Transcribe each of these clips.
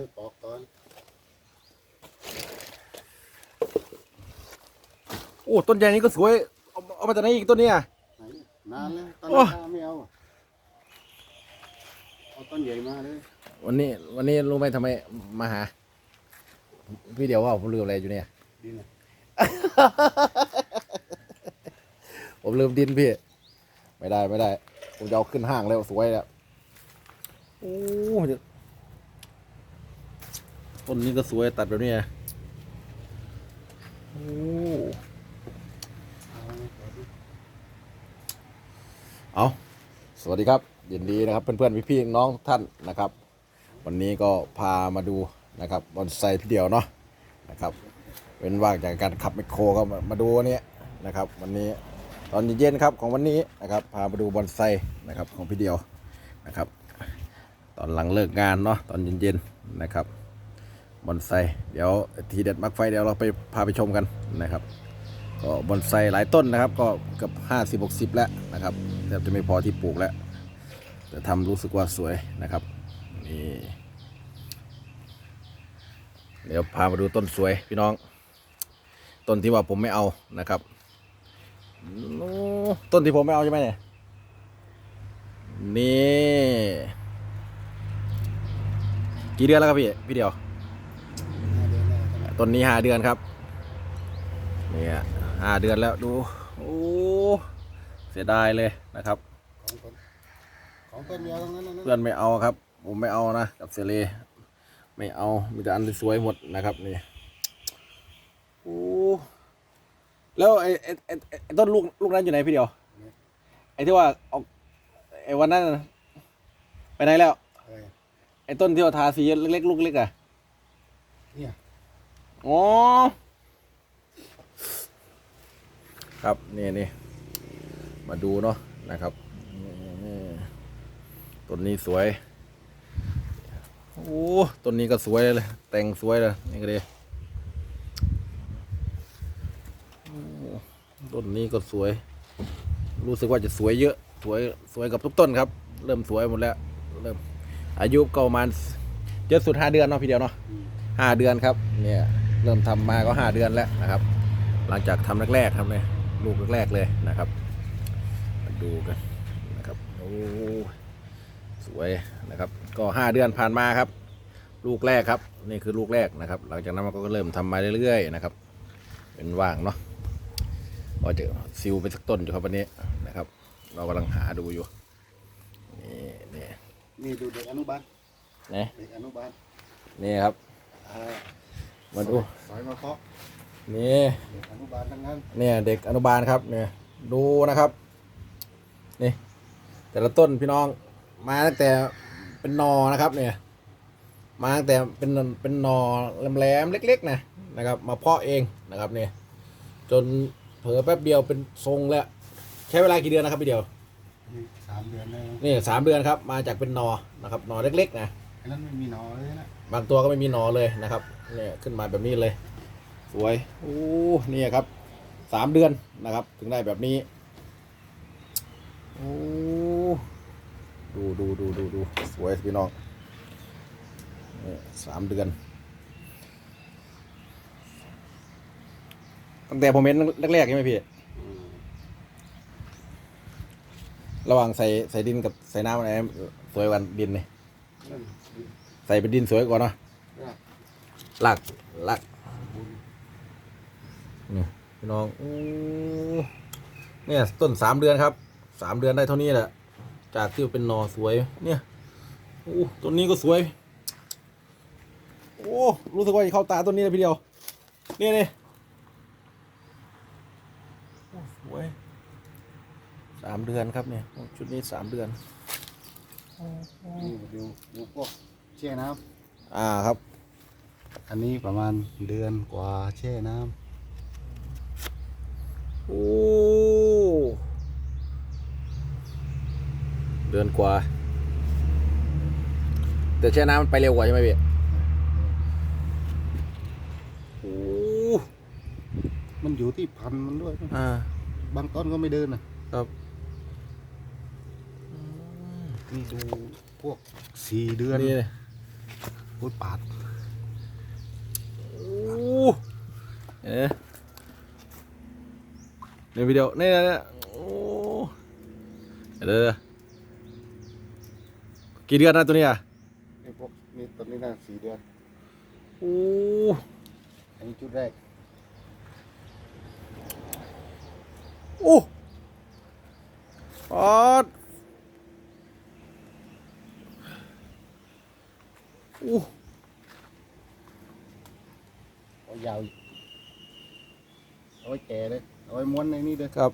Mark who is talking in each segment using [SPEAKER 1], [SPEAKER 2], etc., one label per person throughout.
[SPEAKER 1] เลยปอกก่อน
[SPEAKER 2] โอ้ต้นใหญ่นี้ก็สวยเอาเอามาจากไหนอีกต้นเนี้อะ
[SPEAKER 1] ไหนนานแล้วตอน
[SPEAKER 2] โอ้
[SPEAKER 1] แรกไม่เอาเอาต้นใหญ่มาเลย
[SPEAKER 2] วันนี้ วันนี้รู้ไหมทำไมมาหา พี่เดียวว่าผมลืมอะไรอยู่เนี่ย
[SPEAKER 1] ดีนะ
[SPEAKER 2] ผมลืมดินพี่ ไม่ได้ไม่ได้ ผมจะเอาขึ้นห้างแล้วสวยแล้วโอ้เดี๋ยว ต้นนี้ก็สวยตัดแบบนี้นะโอ้
[SPEAKER 1] เอ้า
[SPEAKER 2] สวัสดีครับยินดีนะครับเพื่อนๆพี่ๆน้องทุกท่านนะครับ วันนี้ก็พามาดูนะครับบอนไซทีเดียวเนาะนะครับเว้นว่างจากการขับไมโครก็มามาดูวันนี้นะครับ วันนี้ตอนเย็นๆครับของวันนี้นะครับพามาดูบอนไซนะครับของพี่เดียวนะครับ ตอนหลังเลิกงานเนาะตอนเย็นๆนะครับ บอนไซเดี๋ยวทีเด็ดมักไฟเดี๋ยวเราไปพาไปชมกันนะครับ ก็บอนไซหลายต้นนะครับ ก็เกือบห้าสิบหกสิบแล้วนะครับแทบจะไม่พอที่ปลูกแล้วแต่ทำรู้สึกว่าสวยนะครับนี่เดี๋ยวพามาดูต้นสวยพี่น้อง ต้นที่ว่าผมไม่เอานะครับโอ้ต้นที่ผมไม่เอาใช่ไหมเนี่ยนี่กี่เดือนแล้วครับพี่พี่เดียว
[SPEAKER 1] ห้าเดือนแล้วครับ
[SPEAKER 2] ต้นนี้ห้าเดือนครับเนี่ยห้าเดือนแล้วดูโอ้เสียดายเลยนะครับ
[SPEAKER 1] ของต้นของต้นเดียวทั้งนั้นนะ
[SPEAKER 2] เพื่อนไม่เอาครับ ผมไม่เอานะกับเซเลไม่เอามีแต่อันที่สวยหมดนะครับนี่โอ้แล้วไอ้ไอ้ไอ้ไอ้ต้นลูกลูกนั้นอยู่ไหนพี่เดียวไอ้ที่ว่าเอาไอ้วันนั้นน่ะไปไหนแล้ว
[SPEAKER 1] เออ
[SPEAKER 2] ไอ้ต้นที่ว่าทาสีเล็กๆลูกเล็กอะ
[SPEAKER 1] เนี่ย
[SPEAKER 2] อ๋อ ครับนี่นี่มาดูเนาะนะครับต้นนี้สวย โอ้ต้นนี้ก็สวยเลย แต่งสวยเลยนี่ก็ดีโอ้ต้นนี้ก็สวย รู้สึกว่าจะสวยเยอะ สวยสวยกับทุกต้นครับ เริ่มสวยหมดแล้ว เริ่มอายุก็ประมาณเยอะสุดห้าเดือนเนาะพี่เดียวเนาะห้าเดือนครับ เนี่ย เริ่มทำมาก็ห้าเดือนแล้วนะครับ หลังจากทำแรกๆครับเนี่ยลูกแรกๆเลยนะครับมาดูกันนะครับโอ้สวยนะครับ ก็ห้าเดือนผ่านมาครับ ลูกแรกครับนี่คือลูกแรกนะครับ หลังจากนั้นมันก็เริ่มทำมาเรื่อยๆนะครับ เป็นว่างเนาะก็จะซิวไปสักต้นอยู่ครับวันนี้นะครับ เรากำลังหาดูอยู่นี่นี่
[SPEAKER 1] นี่ดูเด็กอนุบาล
[SPEAKER 2] นี่
[SPEAKER 1] เด็กอนุบาล
[SPEAKER 2] นี่ครับ
[SPEAKER 1] อ่า
[SPEAKER 2] มาดู
[SPEAKER 1] สอยมาเพาะ
[SPEAKER 2] นี่
[SPEAKER 1] เด็กอนุบาลทั้งนั้น
[SPEAKER 2] เนี่ยเด็กอนุบาลครับเนี่ยดูนะครับนี่แต่ละต้นพี่น้องมาตั้งแต่เป็นนอนะครับเนี่ยมาตั้งแต่เป็นเป็นนอแหลมๆเล็กๆนะนะครับ มาเพาะเองนะครับเนี่ยจนเผลอแป๊บเดียวเป็นทรงแล้วใช้เวลากี่เดือนนะครับพี่เดียว
[SPEAKER 1] นี่สามเดือนแล้ว
[SPEAKER 2] นี่สามเดือนครับ มาจากเป็นนอนะครับนอเล็กๆนะ
[SPEAKER 1] อันนั้นไม่มีหนอเลยนะ
[SPEAKER 2] บางตัวก็ไม่มีหนอเลยนะครับ เนี่ยขึ้นมาแบบนี้เลย สวยโอ้เนี่ยครับสามเดือนนะครับ ถึงได้แบบนี้โอ้ดูดูดูดูดูสวยพี่น้องเนี่ยสามเดือนตั้งแต่ผมเห็นแรกๆใช่ไหมพี่
[SPEAKER 1] อืม
[SPEAKER 2] ระหว่างใส่ใส่ดินกับใส่น้ำอะไรสวยกว่าดินเนี่ย
[SPEAKER 1] นั่น
[SPEAKER 2] ใส่เป็นดินสวยกว่าเนาะ
[SPEAKER 1] ราก
[SPEAKER 2] หลักหลัก
[SPEAKER 1] บุญ
[SPEAKER 2] นี่พี่น้องอู้เนี่ยต้นสามเดือนครับสามเดือนได้เท่านี้แหละ จากที่เป็นหนอสวยเนี่ยโอ้ต้นนี้ก็สวย โอ้รู้สึกว่าจะเข้าตาต้นนี้เลยพี่เดียวนี่นี่โอ้สวยสามเดือนครับเนี่ยโอ้ชุดนี้สามเดือน
[SPEAKER 1] นี่ดูดูพวกแช่น้
[SPEAKER 2] อ่าครับำ
[SPEAKER 1] อันนี้ประมาณเดือนกว่าแช่น้
[SPEAKER 2] โอ้เดือนกว่า แต่แช่น้ำมันไปเร็วกว่าใช่ไหมพี่ำโอ้
[SPEAKER 1] มันอยู่ที่พันธุ์มันด้วย
[SPEAKER 2] อ่า
[SPEAKER 1] บางต้นก็ไม่เดินนะครับ นี่ดูพวกสี่เดือน
[SPEAKER 2] นี่เลย
[SPEAKER 1] พูดปาด
[SPEAKER 2] โอ้ เอ๊ะในวิดีโอนี่นี่โอ้เดี๋ยวเดี๋ยวเดี๋ยวกี่เดือนนะตัวนี้อะ
[SPEAKER 1] นี่พวกนี่ตอนนี้น่าสี่เดือน
[SPEAKER 2] โอ้
[SPEAKER 1] อันนี้ชุดแรก
[SPEAKER 2] โอ้ปอดโอ้
[SPEAKER 1] เอายาวอีก เอาไว้แก่เลย เอาไว้ม้วนในนี่เลย
[SPEAKER 2] ครับ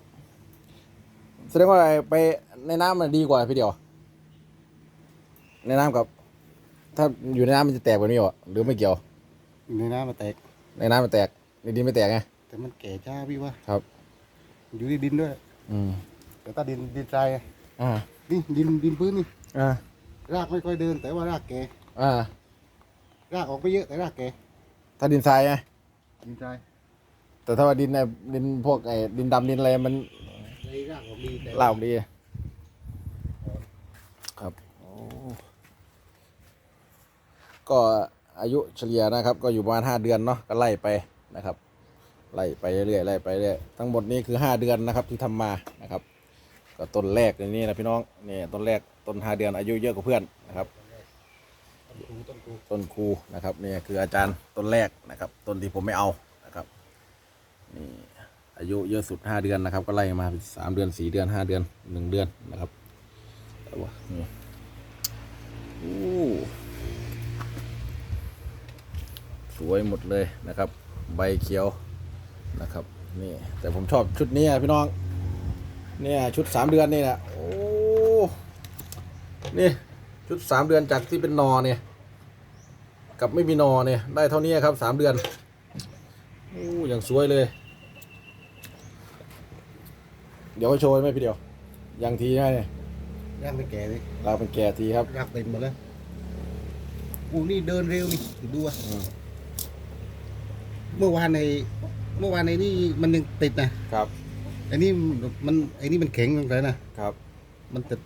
[SPEAKER 2] แสดงว่าไปในน้ำมันดีกว่าพี่เดียว ในน้ำกับ ถ้าอยู่ในน้ำมันจะแตกกว่านี้เหรอหรือไม่เกี่ยว
[SPEAKER 1] อยู่ในน้ำมาแตก
[SPEAKER 2] ในน้ำมันแตก ในดินไม่แตกไง
[SPEAKER 1] แต่มันแก่ช้าพี่ว่า
[SPEAKER 2] ครับ
[SPEAKER 1] อยู่ที่ดินด้วย
[SPEAKER 2] อืม
[SPEAKER 1] แต่ถ้าดินดินทรายอะ
[SPEAKER 2] อ่า
[SPEAKER 1] นี่ดินดินพื้นนี่
[SPEAKER 2] อ่า รา
[SPEAKER 1] กไม่ค่อยเดิน แต่ว่ารากแก่
[SPEAKER 2] อ่า รา
[SPEAKER 1] กออกไปเยอะแต่รากแก่
[SPEAKER 2] ถ้าดินทรายไง
[SPEAKER 1] ดินทราย
[SPEAKER 2] แต่ถ้าว่าดินในดินพวกไอ้ดินดำดินอะไรมัน
[SPEAKER 1] เลยรากออกดีแต่
[SPEAKER 2] เล่าดี ครับโอ้ก็อายุเฉลี่ยนะครับ ก็อยู่ประมาณห้าเดือนเนาะก็ไล่ไปนะครับ ไล่ไปเรื่อยๆไล่ไปเรื่อยทั้งหมดนี้คือห้าเดือนนะครับที่ทำมานะครับ ก็ต้นแรกในนี้นะพี่น้องนี่ต้นแรกต้นห้าเดือนอายุเยอะกว่าเพื่อนนะครับ
[SPEAKER 1] ต้นคูต้นคู
[SPEAKER 2] ต้นครูนะครับนี่คืออาจารย์ต้นแรกนะครับ ต้นที่ผมไม่เอา นี่อายุเยอะสุดห้าเดือนนะครับ ก็ไล่มาสามเดือนสี่เดือนห้าเดือนหนึ่งเดือนนะครับเอานี่โอ้สวยหมดเลยนะครับ ใบเขียวนะครับนี่แต่ผมชอบชุดนี้พี่น้องเนี่ยชุดสามเดือนนี่แหละโอ้นี่ชุดสามเดือนจากที่เป็นนอเนี่ยกับไม่มีนอเนี่ยได้เท่านี้ครับสามเดือนโอ้อย่างสวยเลย เดี๋ยวให้โชว์ไหมพี่เดียวอย่างทีนะเนี่ย
[SPEAKER 1] รากไม่แก่เลย
[SPEAKER 2] เราเป็นแก่ทีครับ
[SPEAKER 1] รากเต็มหมดแล้วอูนี่เดินเร็วนี่ดูอะ
[SPEAKER 2] อืม
[SPEAKER 1] เมื่อวานในเมื่อวานในนี่มันยังติดนะครับไอ้นี่มันไอ้นี่มันแข็งลงไปนะครับ มันจะ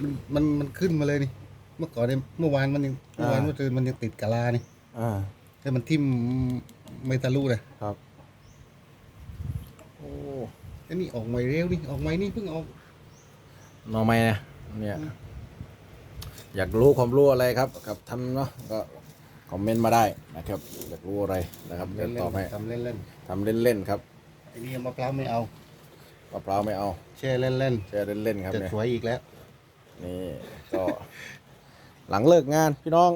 [SPEAKER 1] มันมันมันขึ้นมาเลยนี่ เมื่อก่อนเนี่ยเมื่อวานมันยังเมื่อวาน
[SPEAKER 2] อ่า
[SPEAKER 1] เมื่อคืนมันยังติดกะลานี่
[SPEAKER 2] อ่า
[SPEAKER 1] แต่มันทิ่มไม่ทะลุเลย
[SPEAKER 2] ครับโอ้
[SPEAKER 1] ไอ้นี่ออกใหม่เร็วนี่ออกใหม่นี่เพิ่งออก
[SPEAKER 2] หนอไม้นะเนี่ย อยากรู้ความรู้อะไรครับกับทำเนาะก็คอมเมนต์มาได้นะครับ อยากรู้อะไรนะครับเดี๋ยวตอบให้
[SPEAKER 1] ทำเล่นเล่น
[SPEAKER 2] ทำเล่นๆครับ
[SPEAKER 1] ๆไอ้นี่มะพร้าวไม่เอา
[SPEAKER 2] มะพร้าวไม่เอา
[SPEAKER 1] แช่เล่นเล่น
[SPEAKER 2] แช่เล่นๆครับ
[SPEAKER 1] ๆจะ
[SPEAKER 2] เนี่ย
[SPEAKER 1] สวยอีกแล้ว
[SPEAKER 2] นี่ก็ หลังเลิกงานพี่น้อง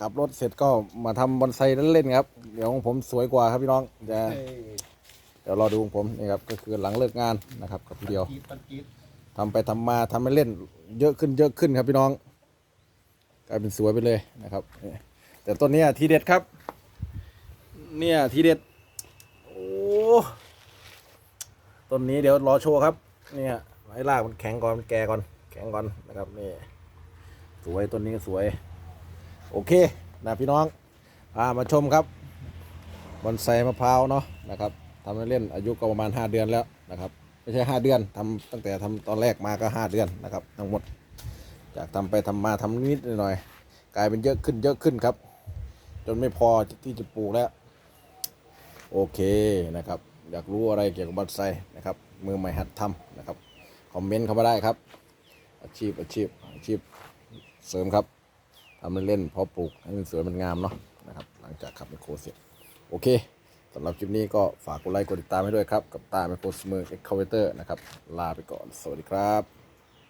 [SPEAKER 2] ขับรถเสร็จก็มาทำบอนไซเล่นๆครับ เดี๋ยวของผมสวยกว่าครับพี่น้องจะเดี๋ยวรอดูของผมนี่ครับก็คือหลังเลิกงานนะครับกับพี่เดียว
[SPEAKER 1] กีดปันกีด
[SPEAKER 2] ทำไปทำมาทำให้เล่นเยอะขึ้นเยอะขึ้นครับพี่น้องกลายเป็นสวยไปเลยนะครับนี่แต่ต้นเนี้ยทีเด็ดครับ เนี่ยทีเด็ดโอ้ต้นนี้เดี๋ยวรอโชว์ครับ เนี่ยให้รากมันแข็งก่อนมันแก่ก่อน แข็งก่อนนะครับนี่สวยต้นนี้ก็สวย โอเคนะพี่น้องอ่ามาชมครับบอนไซมะพร้าวเนาะนะครับ ทำเล่นอายุก็ประมาณ 5 เดือนแล้วนะครับ ไม่ใช่ 5 เดือนทำตั้งแต่ทำตอนแรกมาก็ 5 เดือนนะครับ ทั้งหมดจากทำไปทำมาทำนิดหน่อยกลายเป็นเยอะขึ้นเยอะขึ้นครับ จนไม่พอที่จะปลูกแล้ว โอเคนะครับ อยากรู้อะไรเกี่ยวกับบอนไซนะครับ มือใหม่หัดทำนะครับคอมเมนต์เข้ามาได้ครับ อาชีพอาชีพอาชีพเสริมครับทำเล่นๆเพาะปลูกให้มันสวยมันงามเนาะนะครับ หลังจากขับไมโครเสร็จโอเค สำหรับคลิปนี้ก็ฝากกดไลค์กดติดตามให้ด้วยครับ กับตาไมโครสมือเอ็กคาเวเตอร์นะครับ ลาไปก่อน สวัสดีครับ